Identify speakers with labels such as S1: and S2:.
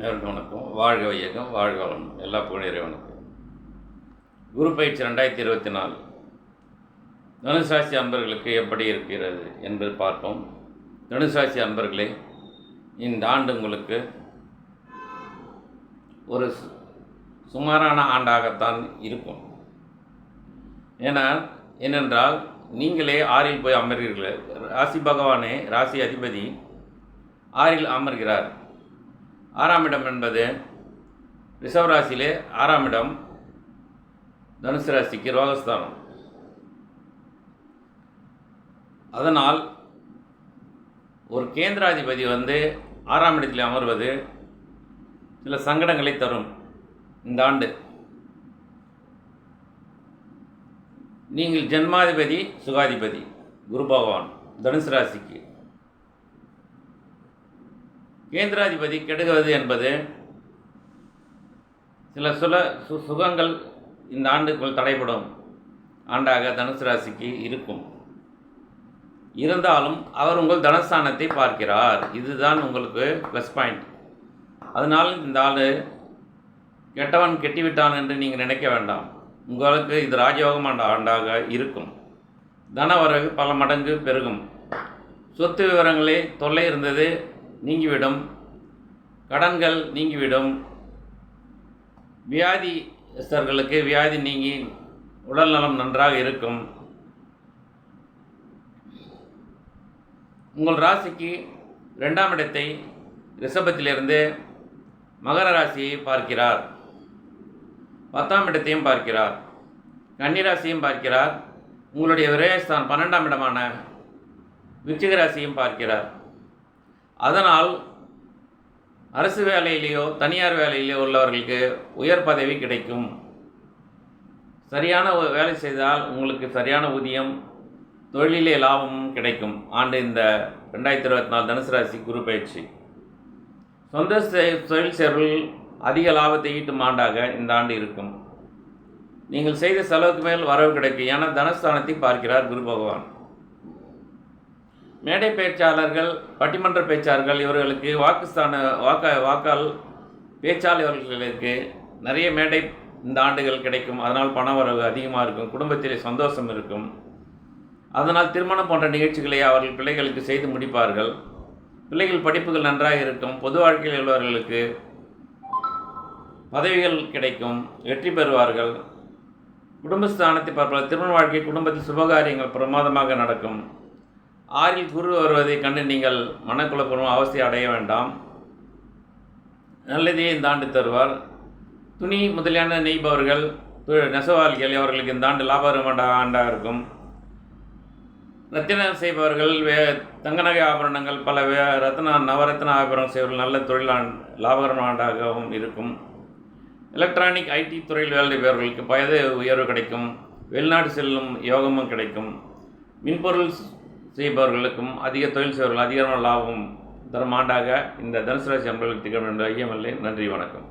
S1: நேருக்கு வணக்கம் வாழ்க வையகம் வாழ்க வளம். எல்லா புகழ் இறைவனுக்கு குரு பயிற்சி ரெண்டாயிரத்தி இருபத்தி நாலு. தனுசாசி அன்பர்களுக்கு எப்படி இருக்கிறது என்பது பார்ப்போம். தனுசாசி அன்பர்களே இந்த ஆண்டு உங்களுக்கு ஒரு சுமாரான ஆண்டாகத்தான் இருக்கும். ஏன்னா ஏனென்றால் நீங்களே ஆறில் போய் அமர்கிறீர்கள். ராசி பகவானே ராசி அதிபதி ஆறில் அமர்கிறார். ஆறாம் இடம் என்பது ரிசர்வ் ராசியிலே ஆறாம் இடம் தனுசு ராசிக்கு ரோகஸ்தானம். அதனால் ஒரு கேந்திராதிபதி வந்து ஆறாம் இடத்தில் அமர்வது சில சங்கடங்களை தரும் இந்த ஆண்டு. நீங்கள் ஜென்மாதிபதி சுகாதிபதி குரு பகவான் தனுசு ராசிக்கு. கேந்திராதிபதி கெடுகிறது என்பது சில சுல சு சுகங்கள் இந்த ஆண்டுக்குள் தடைப்படும் ஆண்டாக தனுசு ராசிக்கு இருக்கும். இருந்தாலும் அவர் உங்கள் தனஸ்தானத்தை பார்க்கிறார். இதுதான் உங்களுக்கு ப்ளஸ் பாயிண்ட் அதனால் இந்த ஆள் கெட்டவன் கெட்டிவிட்டான் என்று நீங்கள் நினைக்க வேண்டாம். உங்களுக்கு இது ராஜயோகம் ஆண்டாக இருக்கும். தனவரவு பல மடங்கு பெருகும். சொத்து விவரங்களே தொல்லை இருந்தது. நீங்கிவிடும். கடன்கள் நீங்கிவிடும். வியாதிஸ்தர்களுக்கு வியாதி நீங்கி உடல்நலம் நன்றாக இருக்கும். உங்கள் ராசிக்கு ரெண்டாம் இடத்தை ரிஷபத்திலிருந்து மகர ராசியை பார்க்கிறார். பத்தாம் இடத்தையும் பார்க்கிறார். கன்னிராசியும் பார்க்கிறார். உங்களுடைய விரயஸ்தான் பன்னெண்டாம் இடமான விருச்சிக ராசியும் பார்க்கிறார். அதனால் அரசு வேலையிலேயோ தனியார் வேலையிலேயோ உள்ளவர்களுக்கு உயர் பதவி கிடைக்கும். சரியான வேலை செய்தால் உங்களுக்கு சரியான ஊதியம் தொழிலே லாபமும் கிடைக்கும். ஆண்டு இந்த ரெண்டாயிரத்தி இருபத்தி நாலு தனுசு ராசி குரு பயிற்சி. சொந்த தொழில் சேர்வில் அதிக லாபத்தை ஈட்டும் ஆண்டாக இந்த ஆண்டு இருக்கும். நீங்கள் செய்த செலவுக்கு மேல் வரவு கிடைக்கும். என தனஸ்தானத்தை பார்க்கிறார் குரு பகவான். மேடை பேச்சாளர்கள் பட்டிமன்ற பேச்சாளர்கள் இவர்களுக்கு வாக்குஸ்தான வாக்க வாக்கால் பேச்சாளர்களுக்கு நிறைய மேடை இந்த ஆண்டுகள் கிடைக்கும். அதனால் பண வரவு அதிகமாக இருக்கும். குடும்பத்திலே சந்தோஷம் இருக்கும். அதனால் திருமணம் போன்ற நிகழ்ச்சிகளை அவர்கள் பிள்ளைகளுக்கு செய்து முடிப்பார்கள். பிள்ளைகள் படிப்புகள் நன்றாக இருக்கும். பொது வாழ்க்கையில் உள்ளவர்களுக்கு பதவிகள் கிடைக்கும். வெற்றி பெறுவார்கள். குடும்பஸ்தானத்தை பார்ப்பார்கள் திருமண வாழ்க்கை குடும்பத்தில் சுபகாரியங்கள் பிரமாதமாக நடக்கும். ஆறில் குரு வருவதை கண்டு நீங்கள் மனக்குழப்பமும் அவசியம் அடைய வேண்டாம். நல்லதே இந்த ஆண்டு தருவார். துணி முதலியான நெய்பவர்கள் நெசவாளிகள் அவர்களுக்கு இந்த ஆண்டு லாபகரமான ஆண்டாக இருக்கும். ரத்தினம் செய்பவர்கள் வே தங்க நகை ஆபரணங்கள் பல வே ரத்ன நவரத்ன ஆபரணம் செய்பவர்கள் நல்ல தொழிலாண் லாபகரமான ஆண்டாகவும் இருக்கும். எலக்ட்ரானிக் ஐடி துறையில் வேலை செய்பவர்களுக்கு பயது உயர்வு கிடைக்கும். வெளிநாடு செல்லும் யோகமும் கிடைக்கும். மின்பொருள் செய்பவர்களுக்கும் அதிக தொழில் செய்வர்கள் அதிகமான லாபம் தரும் ஆண்டாக இந்த தனுசு ராசி அன்பர்களுக்கு திகழும் என்ற ஐயமில்லை நன்றி வணக்கம்.